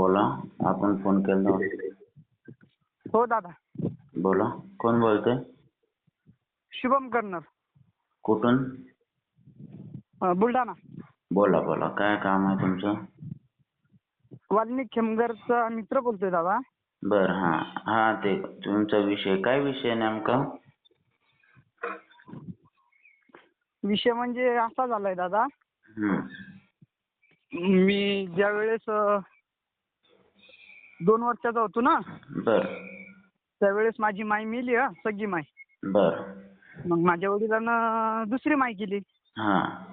बोला. आपण फोन केला हो दादा. बोला. कोण बोलतोय? शुभम कर्नर कुठून? अं, बुलढाणा. बोला बोला. काय काम आहे तुमचं? वाल्मिक खेमगरचा मित्र बोलतोय दादा. बर हा. हा ते तुमचा विषय. काय विषय नेमका? विषय म्हणजे असा झालाय दादा. हम्म. मी ज्या वेळेस अं, दोन वर्षाचा होतो ना? बर. त्यावेळेस माझी माई मेली हा सगळी माई. बर. मग माझ्या वडिलांना दुसरी माई केली. हा.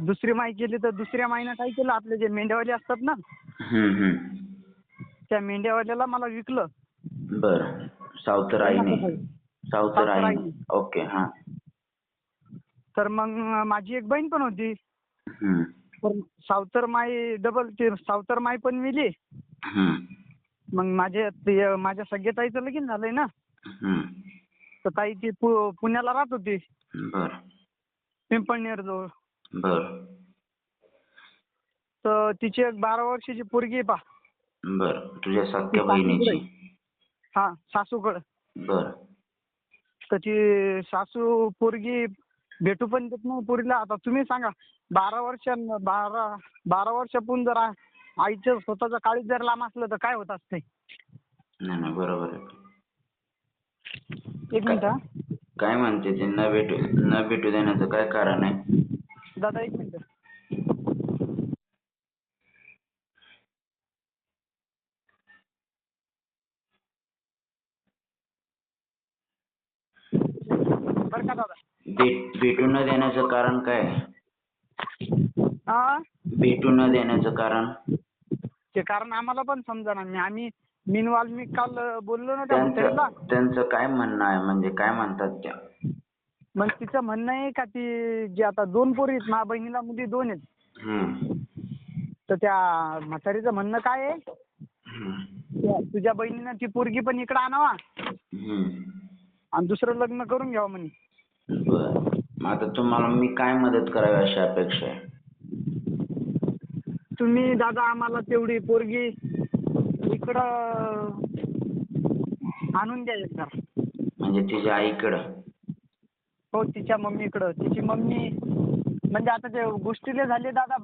दुसरी माई केली तर दुसऱ्या माईनं काय केलं? आपले जे मेंढ्यावाले असतात ना? हम्म हम्म. त्या मेंढ्यावाल्याला मला विकलं. बर. सावतर आईने. सावतर सावतर आईने. आईने. ओके हा. तर मग माझी एक बहीण पण होती. हम्म. तर सावतर माई डबल ते सावतर माई पण मिली. मग माझे ते माझ्या सगळ्या ताईचं लगीन झालंय ना. तर ताई ती पु- पुण्याला राहत होती. बर. पिंपळनेर जवळ. बर. तर तिची एक बारा वर्षाची पोरगी आहे पा. बर. तुझ्या सख्या बहिणीची. हा सासूकडं. बर. तर ती सासू पोरगी भेटू पण देत नाही पोरीला. आता तुम्ही सांगा बारा वर्षां बारा बारा वर्षापून जर आईचं स्वतःचं काळीज जर लांब असलं तर काय होत असते नाही नाही बरोबर आहे. एक मिनिट हा. काय म्हणते ते? न भेटू न भेटू देण्याचं काय कारण आहे? दादा एक मिनिट. बरं का दादा? भेट भेटू न देण्याचं कारण काय? आहे? हा भेटू न देण्याचं कारण? ते कारण आम्हाला पण समजा ना आम्ही मीन वाल्मिक काल बोललो ना त्या त्यांचं त्यांचं काय म्हणणं आहे? म्हणजे काय म्हणतात त्या? मग तिचं म्हणणं आहे का ती जी आता दोन पोरी आहेत माझ्या बहिणीला मुली दोन आहेत. हम्म. तर त्या म्हातारीचं म्हणणं काय आहे? हम्म. त्या- तुझ्या बहिणीनं ती पोरगी पण इकडं आणावा. हम्म. आणि दुसरं लग्न करून घ्यावं म्हणे. बर. मग आता तुम्हाला मी काय मदत करावी अशी अपेक्षा आहे? तुम्ही दादा आम्हाला तेवढी पोरगी इकडं आणून द्या एकदा. म्हणजे तिच्या आईकडं? हो तिच्या मम्मीकडं. तिची मम्मी म्हणजे आता ते गोष्टीले झाले दादा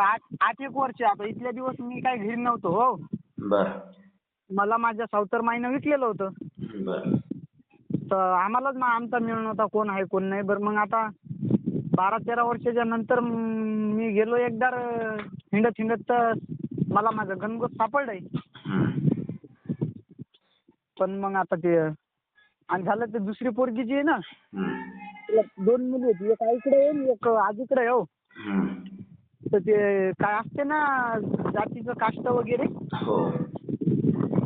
आठ आठ एक वर्ष. आता इथल्या दिवस मी काय घरी नव्हतो हो. बर. मला माझ्या सावतर माईनं विकलेलं होतं. बर. तर आम्हालाच मग आमचा मिळून होता कोण आहे कोण नाही. बरं मग आता बारा तेरा वर्षाच्या नंतर म, मी गेलो एकदा र, हिंडत हिंडत तर मला माझं गणगोत सापडलंय. पण मग आता ते आणि झालं ते दुसरी पोरगी जी आहे ना. तिला दोन मुली होती एक आईकडे आहे एक आजीकडे आहे हो. तर ते काय असते ना जातीचं कास्ट वगैरे हो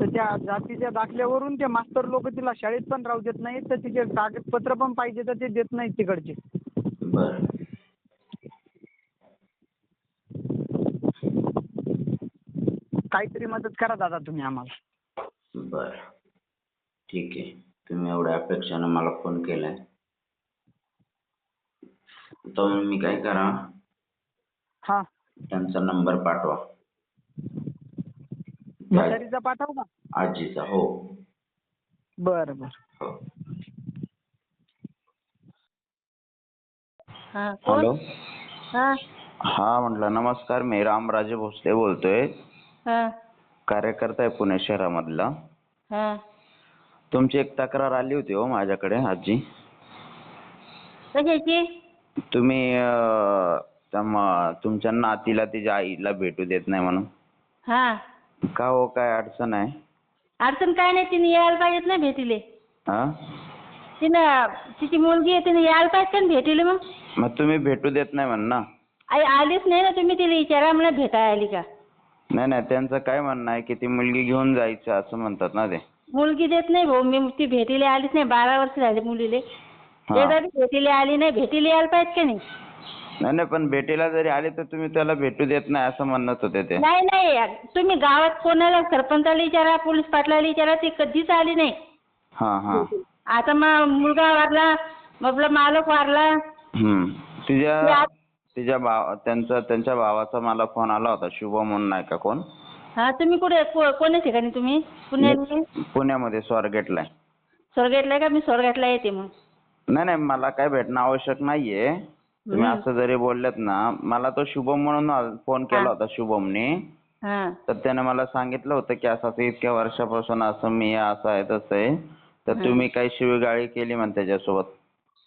तर त्या जातीच्या दाखल्यावरून ते मास्तर लोक तिला शाळेत पण राहू देत नाहीत तर तिचे कागदपत्र पण पाहिजे तर ते देत नाहीत तिकडचे बर काहीतरी मदत करा दादा तुम्ही आम्हाला. बर. ठीक आहे. तुम्ही एवढ्या अपेक्षानं मला फोन केलाय. तर मी काय करा? हा. त्यांचा नंबर पाठवा. म्हातारीचा पाठव का आजीचा हो. बरं बरं. हो. हा कोण? हॅलो. हा. हा म्हटलं नमस्कार मी रामराजे भोसले बोलतोय. हा कार्यकर्ता आहे पुणे शहरामधला. हा. तुमची एक तक्रार आली होती हो माझ्याकडे आजी. कशाची? तुम्ही अं, तुमच्या नातीला तिच्या आईला भेटू देत नाही म्हणून. हा. का हो काय अडचण आहे? अडचण काय नाही तिने यायला पाहिजेत ना भेटीले. हा? तिनं तिची मुलगी आहे तिने यायला पाहिजे का ना भेटीले मग? मग तुम्ही भेटू देत नाही म्हण ना. आई आलीच नाही ना तुम्ही तिला विचारा मला भेटायला आली का? नाही नाही त्यांचं काय म्हणणं आहे की ती मुलगी घेऊन जायचं असं म्हणतात ना ते. मुलगी देत नाही भाऊ मी ती भेटीला आलीच नाही बारा वर्ष झाली मुलीले. हा. एकदा ती भेटीला आली नाही भेटीला यायला पाहिजे का नाही? नाही नाही पण भेटीला जरी आले तर तुम्ही त्याला भेटू देत नाही असं म्हणत होते ते. नाही नाही तुम्ही गावात कोणाला सरपंचाला विचारा पोलीस पाटलाला विचारा ती कधीच आली नाही. हा हा. आता मग मुलगा वारला मग आपला मालक वारला. हम्म. ती तिच्या भाव त्यांचा त्यांच्या भावाचा मला फोन आला होता. शुभम म्हणून नाही का कोण? हा तुम्ही कुठे? को- कोण्या ठिकाणी तुम्ही? पुण्यामध्ये स्वारगेटला आहे. स्वर्गेटला आहे का? मी स्वर्गेटला येते मग. नाही नाही मला काय भेटणं आवश्यक नाहीये. तुम्ही. असं जरी बोललेत ना मला तो शुभम म्हणून फोन केला. होता शुभमने. हा. तर त्याने मला सांगितलं होतं की असं असं इतक्या वर्षापासून असं मी आहे, असं आहे तसं आहे. तर. तुम्ही काही शिवीगाळी केली म्हण त्याच्यासोबत.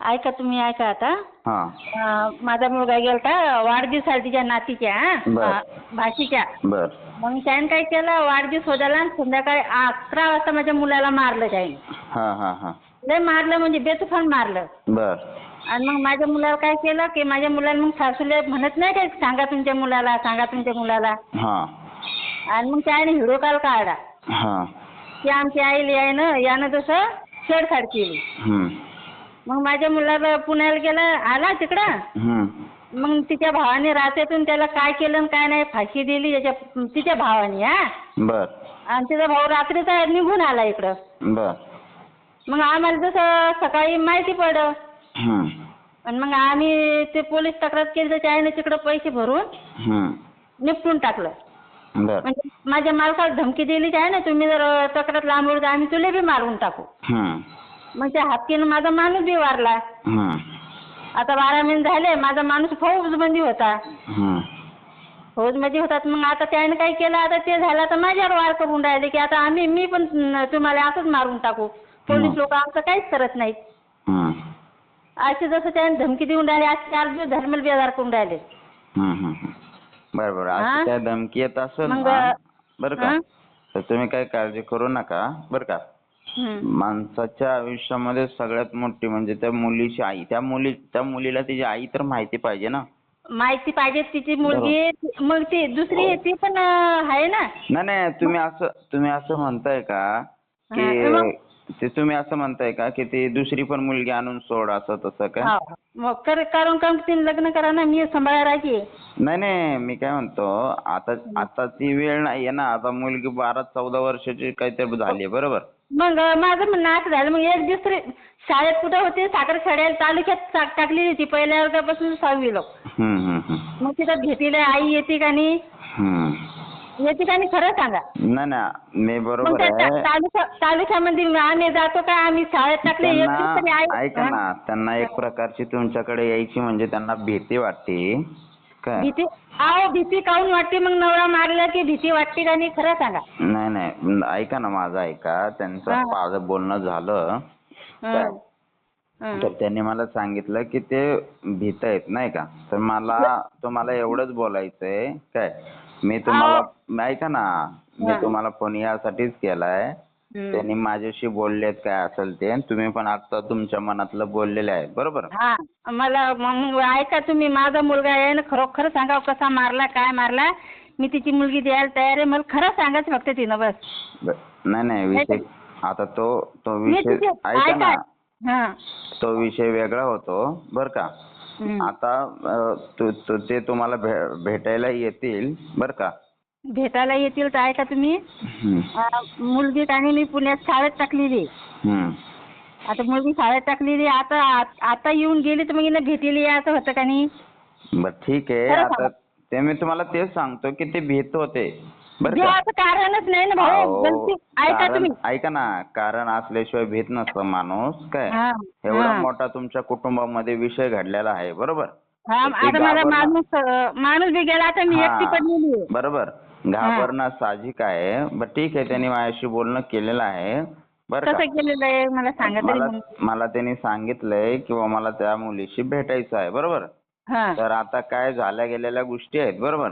ऐका तुम्ही ऐका आता. हा. अं, माझा मुलगा गेलता वाढदिवसाला तिच्या नातीच्या बर. भाषीच्या बर. मग त्याने काय केलं वाढदिवस होताला आणि संध्याकाळी अकरा वाजता माझ्या मुलाला मारलं त्याने. हा हा हा. लय मारलं म्हणजे बेतुफान मारलं. बर. आणि मग माझ्या मुलाला काय केलं की माझ्या मुलाला मग सासूले म्हणत नाही काय सांगा तुमच्या मुलाला सांगा तुमच्या मुलाला. हा. आणि मग त्याने व्हिडिओ कॉल काढला. हा. की आमच्या आईला यानं यानं जसं छेडछाड केली. हम्म. मग माझ्या मुलाला पुण्याला गेला आला तिकडं. मग तिच्या भावाने रात्रीतून त्याला काय केलं आणि काय नाही फाशी दिली त्याच्या तिच्या भावाने हा. बर. आणि तिचा भाऊ रात्रीचा निघून आला इकडं. बर. मग आम्हाला जसं सकाळी माहिती पडलं. आणि मग आम्ही ते पोलीस तक्रार केली तर त्याने तिकडं पैसे भरून निपटून टाकलं. बर. म्हणजे माझ्या मालकाला धमकी दिली आहे ना तुम्ही जर तक्रार लांबवली तर आम्ही तुला बी मारून टाकू. मग त्या हत्तीनं माझा माणूस बी वारला. आता बारा महिने झाले माझा माणूस फौजमध्ये होता. हम्म फौजमध्ये होतात मग आता त्याने काय केलं? आता ते झालं तर माझ्यावर वार करून राहिले की आता आम्ही मी पण तुम्हाला असंच मारून टाकू. पोलीस लोक आमचं काहीच करत नाहीत. असे जसं त्याने धमकी देऊन राहिले आज चार दिवस धर्मल बेजार करून राहिले. हम्म. बरं बरं. हा? असं काय धमकी येत असेल मग, ना बरं का. हा? तर तुम्ही काही काळजी करू नका बरं का. माणसाच्या आयुष्यामध्ये सगळ्यात मोठी म्हणजे त्या मुलीची आई. त्या मुली त्या मुलीला तिची आई तर माहिती पाहिजे ना? माहिती पाहिजे तिची मुलगी मग ती दुसरी आहे, ती पण आहे ना? नाही नाही तुम्ही असं तुम्ही असं म्हणताय का की ते तुम्ही असं म्हणताय का की ती दुसरी पण मुलगी आणून सोड असं तसं काय? हो. मग कर कारण का तिने लग्न करा ना? मी सांभाळा राहायची नाही नाही मी काय म्हणतो आता आता ती वेळ नाहीये ना? आता मुलगी बारा चौदा वर्षाची काहीतरी झाली बरोबर? मग माझं म्हणणं असं झालं मग एक दिवस तरी शाळेत कुठं होती साखरखेड्याला तालुक्यात टाक- टाकलेली होती पहिल्या वर्गापासून सहावी लोक. हम्म हम्म हम्म. मग तिथं भेटीला आई येते का नाही? हम्म. येते का नाही खरं सांगा. नाही नाही मी मग बरोबर त्या ता- आहे तालुका तालुक्यामध्ये आम्ही जातो का? आम्ही शाळेत टाकले एक दिवस तरी त्यांना आई ऐका ना त्यांना एक प्रकारची तुमच्याकडे यायची म्हणजे त्यांना भीती वाटते. काय भीती आहो भीती काहून वाटते मग नवरा मारला की भीती वाटते का नाही खरं सांगा नाही नाही ऐका ना माझं ऐका त्यांचं. माझं बोलणं झालं काय? हं. हं. तर त्यांनी मला सांगितलं की ते भीत आहेत नाही का तर मला तुम्हाला एवढंच बोलायचंय काय मी तुम्हाला ऐका ना मी. तुम्हाला फोन यासाठीच केलाय. त्यांनी माझ्याशी बोललेत काय असेल ते आणि तुम्ही पण आता तुमच्या मनातलं बोललेले आहेत बरोबर? हा मला मग ऐका तुम्ही माझा मुलगा आहे ना खरोखर सांगा कसा मारला काय मारला. मी तिची मुलगी द्यायला तयार आहे मला खरं सांगायचं फक्त तिनं बस. ब- नाही नाही विषय आता तो तो मी विषय तिचे ऐका ना. हा. तो विषय वेगळा होतो बर का. आता अ, तु- तु- ते तुम्हाला भे- भेटायला येतील बर का? भेटायला येतील तर ऐका तुम्ही. अं, मुलगी आणि मी पुण्यात शाळेत टाकलेली. आता मुलगी शाळेत टाकलेली आता आता येऊन गेली तर मग हिला भेटीला यायचं होतं का नाही? बर ठीक आहे. खरं आता सांगा. ते मी तुम्हाला तेच सांगतो की ते भीत होते बर का? देवाचं कारणच नाही ना भाऊ. अहो, गलती ऐका कारण- तुम्ही. ऐका ना कारण असल्याशिवाय भीत नसतं माणूस काय? हा, एवढा हा. मोठा तुमच्या कुटुंबामध्ये विषय घडलेला आहे बरोबर? हा आता मला माणूस अं, माणूस बी गेला आता मी हा. एकटी पडलेली आहे. बरोबर. घाबरणं साहजिक आहे बर ठीक आहे त्यांनी माझ्याशी बोलणं केलेलं आहे बर का? कसं केलेलं आहे मला सांगा तरी मला मग. मला त्यांनी सांगितलंय किंवा मला त्या मुलीशी भेटायचं आहे बरोबर? हा. तर आता काय झाल्या गेलेल्या गोष्टी आहेत बरोबर?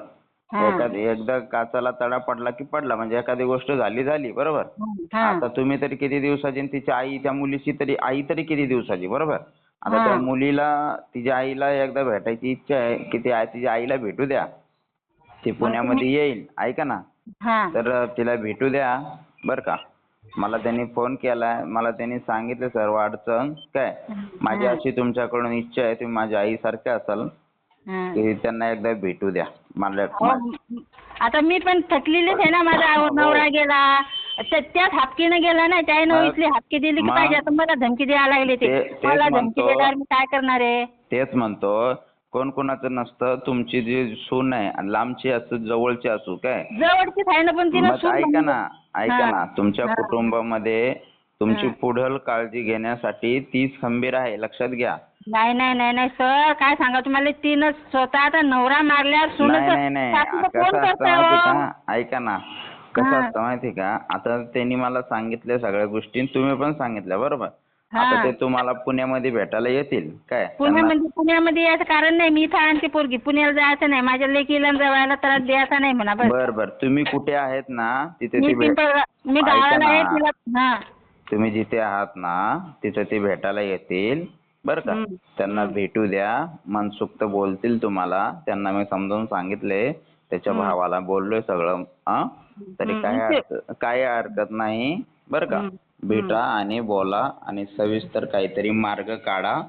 हा. एखादी एकदा काचाला तडा पडला की पडला म्हणजे एखादी गोष्ट झाली झाली बरोबर? हा आता तुम्ही तरी किती दिवसाची आणि तिची आई त्या मुलीची तरी आई तरी किती दिवसाची बरोबर? आता. त्या मुलीला तिच्या आईला एकदा भेटायची इच्छा आहे की ती आई- तिच्या आईला भेटू द्या. ती पुण्यामध्ये येईल. ऐका ना. हा. तर तिला भेटू द्या. बर का? मला त्यांनी फोन केलाय मला त्यांनी सांगितलं सर्व अडचण काय? माझी हा. अशी तुमच्याकडून इच्छा आहे. तुम्ही माझ्या आईसारखे असाल हा. की त्यांना एकदा भेटू द्या. मला म- आता मी पण थकलेलीच आहे ना. माझा हो. नवरा गेला. त्या- त्याच हापकीनं गेला ना. त्यानं इथली हापकी दिली की मग- पाहिजे. आता मला धमकी द्यायला लागले ते. ते- तेच मला धमकी म्हणतो. देणार मी काय करणार आहे? तेच म्हणतो. कोण कोणाचं नसतं तुमची जी सून आहे लांबची असो जवळची असो काय आहे ना पण मग सून ऐका ना. ऐका. ना तुमच्या हा. कुटुंबामध्ये तुमची. पुढील काळजी घेण्यासाठी तीच खंबीर आहे लक्षात घ्या नाही नाही नाही नाही सर काय सांगा तुम्हाला तिनं स्वतःचा नवरा मारल्यावर नाही नाही नाही असतं माहिती हो? का ऐका ना कसं हा. असतं माहिती का आता त्यांनी मला सांगितल्या सगळ्या गोष्टी तुम्ही पण सांगितल्या बरोबर. आता ते तुम्हाला पुण्यामध्ये भेटायला येतील काय त्यांना- पुण्यामध्ये पुण्यामध्ये यायचं कारण नाही मी इथं आणते पोरगी पुण्याला जायचं नाही माझ्या लेकीला जवळला त्रास द्यायचा नाही म्हणा बस बर बर तुम्ही कुठे आहेत ना तिथे मी ती भेट पिंपळ मी ऐका गावाला आहे ना. तिला हा तुम्ही जिथे आहात ना तिथे ते भेटायला येतील बरं का हम्म. त्यांना भेटू द्या मनसुक्त बोलतील तुम्हाला त्यांना मी समजावून सांगितले त्याच्या. भावाला बोललोय सगळं हा तरी. काय हरकत काय हरकत नाही बरं का हम्म. भेटा आणि बोला आणि सविस्तर काहीतरी मार्ग काढा.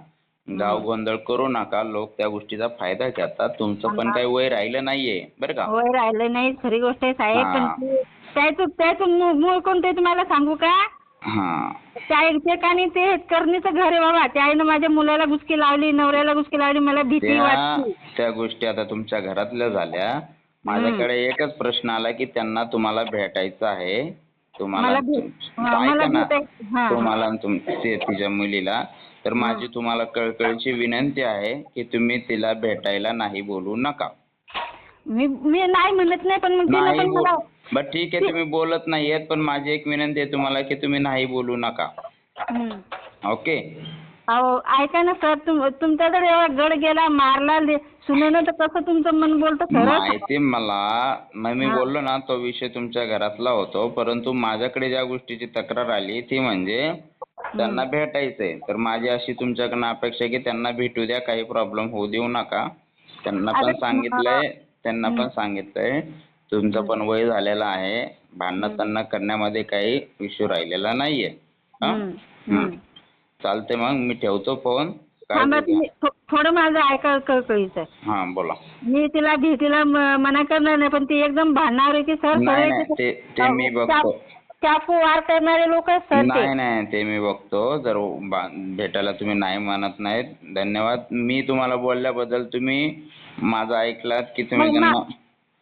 गाव गोंधळ करू नका. लोक त्या गोष्टीचा फायदा घेतात. तुमचं पण काही वय राहिलं नाहीये बरं का? होय राहिलं नाही खरी गोष्ट आहे साहेब हा. पण ते- त्याचं त्याचं मूळ मूळ कोणते तुम्हाला सांगू का? हा. त्या ते करणीचं घर आहे बाबा. त्या आईनं माझ्या मुलाला गुसकी लावली नवऱ्याला गुसकी लावली मला भीती त्या गोष्टी आता तुमच्या घरातल्या झाल्या. माझ्याकडे एकच प्रश्न आला की त्यांना तुम्हाला भेटायचं आहे. तुम्हाला मला भेट- तुम- हा, मला ऐका ना हा. तुम्हाला आणि तुम ते तिच्या मुलीला तर माझी तुम्हाला कळकळीची विनंती आहे की तुम्ही तिला भेटायला नाही बोलू नका मी मी नाही म्हणत नाही पण मग तिनं नाही पण बोल मला बर ठीक आहे तुम्ही बोलत नाहीयेत पण माझी एक विनंती आहे तुम्हाला की तुम्ही नाही बोलू नका हम्म. ओके अहो ऐका ना सर तुम तुमचा जर एवढा गड गेला मारला ले- सुनेनं तर कसं तुमचं मन बोलतं खरं? माहिती मला मग मी. बोललो ना तो विषय तुमच्या घरातला होतो परंतु माझ्याकडे ज्या गोष्टीची तक्रार आली ती म्हणजे त्यांना भेटायचंय. तर माझी अशी तुमच्याकडनं अपेक्षा आहे की त्यांना भेटू द्या काही प्रॉब्लेम होऊ देऊ नका. त्यांना पण सांगितलंय त्यांना पण सांगितलंय तुमचं पण वय झालेलं आहे. भांडणं त्यांना करण्यामध्ये काही इश्यू राहिलेला नाहीये. हा? हम्म, चालतंय मग मी ठेवतो फोन. थांबा काळजी घ्या तुम्ही थो- थोडं माझं ऐका कळकळीचं हा बोला. मी तिला भेटीला म- मना करणार नाही पण ती एकदम भांडणार आहे की सर नाही सगळे नाही ते- ते ते मी अहो, बघतो. चाकू- चाकू वार करणारे लोक सर ते. नाही नाही ते मी बघतो. जर बा- भेटायला तुम्ही नाही म्हणत नाहीत धन्यवाद. मी तुम्हाला बोलल्याबद्दल तुम्ही माझं ऐकलात की तुम्ही मग त्यांना मा-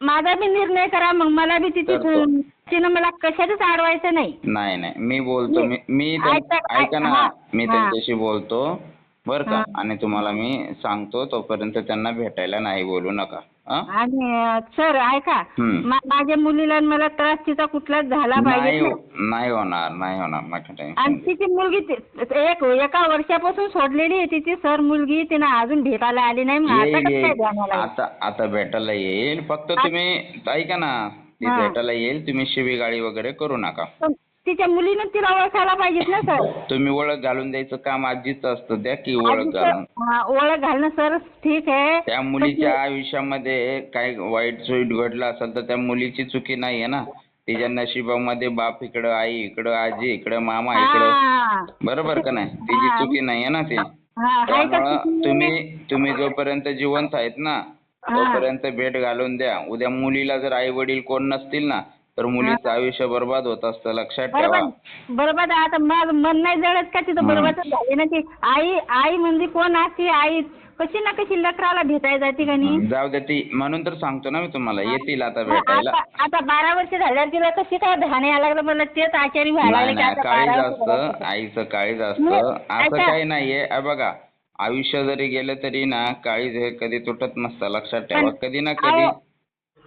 माझा बी निर्णय करा मग मला बी तिची करतो. तिनं मला कशातच अडवायचं नाही. नाही नाही. मी बोलतो मी मी- मी त्यां- ऐका- ऐका ना. हा, मी हा. त्यांच्याशी बोलतो बरं का. आणि तुम्हाला मी सांगतो तोपर्यंत त्यांना भेटायला नाही बोलू नका. हा? आणि अं, सर ऐका. हम्म. मा- माझ्या मुलीला आणि मला त्रास तिचा कुठलाच झाला नाही पाहिजे हो- नाही. होणार नाही होणार. नका आणि टेन्शन तिची मुलगी ती- एक एका वर्षापासून सोडलेली आहे तिची. सर मुलगी तिनं अजून भेटायला आली नाही. मग आता येईल कसं काय येईल? आता आता भेटायला येईल. फक्त तुम्ही ऐका ना. ती. भेटायला येईल तुम्ही शिवीगाळी वगैरे करू नका पण तिच्या मुलीनं तिला ओळखायला पाहिजेत ना सर तुम्ही ओळख घालून द्यायचं काम आजीच असतं द्या की ओळख घालून हा, ओळख घालणं सर ठीक आहे त्या मुलीच्या आयुष्यामध्ये काही वाईट सुईट घडलं असेल तर त्या मुलीची चुकी नाहीये ना तिच्या नशिबामध्ये बाप इकडं आई इकडं आजी इकडं मामा इकडं हा. बरोबर का नाही तिची. चुकी नाहीये ना ती हा, आहे का त्यामुळं चुकी? तुम्ही तुम्ही जोपर्यंत जिवंत आहेत ना. तोपर्यंत भेट घालून द्या. उद्या मुलीला जर आई वडील कोण नसतील ना तर मुलीचं आयुष्य बर्बाद होत असतं. लक्षात ठेवा. बरोबर बरोबर आता माझं मन नाही जळत का तिथं. बरोबर झाली ना ती. आई आई म्हणजे कोण असते? आई कशी ना कशी लेकराला भेटायला जाते का नाही? जाऊ द्या ती. म्हणून तर सांगतो ना मी तुम्हाला. येतील आता भेटायला. आता आता बारा वर्ष झाल्यावर तिला कशी काय ध्यान यायला लागलं? मला तेच आचारी व्हायला नाही लागले की नाही आता काळीज बारा वर्ष असतं. आईचं काळीज असतं. असं काही नाहीये. अ बघा. आयुष्य जरी गेलं तरी ना काळीज हे कधी तुटत नसतं लक्षात ठेवा. कधी ना कधी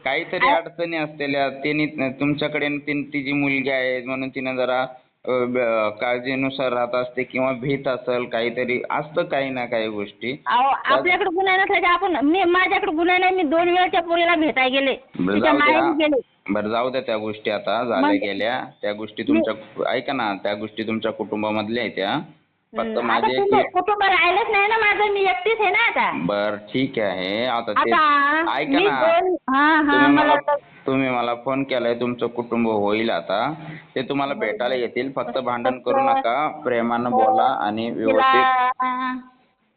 काहीतरी अडचणी असलेल्या तिने तुमच्याकडे तिची मुलगी आहे म्हणून तिने जरा काळजीनुसार राहत असते किंवा भीत असेल काहीतरी असतं काही ना काही गोष्टी. आपल्याकडे गुन्हा नसला की आपण मी माझ्याकडे गुन्हा नाही मी दोन वेळच्या पोरीला भेटायला गेले. बरं जाऊ द्या त्या गोष्टी आता झाल्या गेल्या. त्या गोष्टी तुमच्या ऐका ना त्या गोष्टी तुमच्या कुटुंबामधल्या आहेत त्या फक्त आता माझे कुटुंब राहिलंच नाही ना माझं मी एकटीच आहे ना आता. बर ठीक आहे. आता ते आता ऐका मी ना. दोन हा हा तुम्ही मला तुम्ही मला फोन केलाय तुमचं कुटुंब होईल आता. ते तुम्हाला भेटायला येतील. फक्त भांडण करू नका. प्रेमानं बोला आणि व्यवस्थित तिला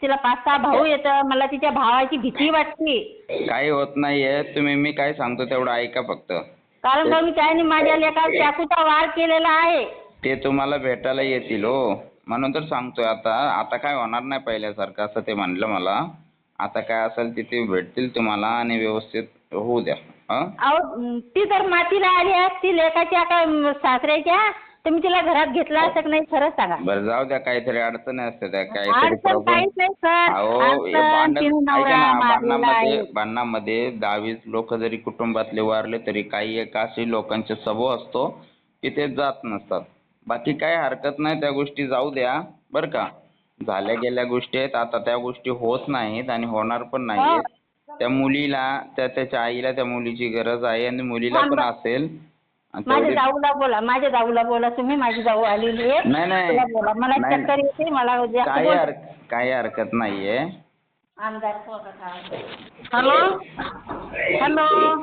तिला पाच सहा भाऊ येतं. मला तिच्या भावाची भीती वाटते. काही होत नाहीये. तुम्ही मी काय सांगतो तेवढं ऐका फक्त. कारण का मी त्याने माझ्या लेकाला चाकूचा वार केलेला आहे? ते तुम्हाला भेटायला येतील हो. म्हणून तर सांगतोय आता आता काय होणार नाही पहिल्यासारखं असं ते म्हणलं मला. आता काय असेल तिथे भेटतील तुम्हाला आणि व्यवस्थित होऊ द्या. हं? अहो ती तर मातीला आली असती लेकाच्या का सासऱ्याच्या तुम्ही तिला घरात घेतला असं की नाही खरंच सांगा. बरं जाऊ द्या काहीतरी अडचणी असते त्या काहीतरी अडचण काहीच नाही सर. अहो हे अडचण भांडण तिने ऐका नवरा ना मारलेला भांडणामध्ये आहे भांडणामध्ये दहावीस लोक जरी कुटुंबातले वारले तरी काही एक असे लोकांचे स्वभाव असतो की ते जात नसतात. बाकी काही हरकत नाही त्या गोष्टी जाऊ द्या. बरं का? झाल्या गेल्या गोष्टी आहेत आता त्या गोष्टी होत नाहीत आणि होणार पण नाहीत त्या मुलीला त्या त्याच्या आईला त्या मुलीची गरज आहे आणि मुलीला पण असेल. आणि माझ्या तेवढी जाऊला बोला माझ्या जाऊला बोला तुम्ही माझी जाऊ आलेली आहे. नाही नाही. तिला बोला. मला नाही. चक्कर येते मला जास्त काही बोल- काही हरकत नाहीये. आमदार हॅलो? हॅलो?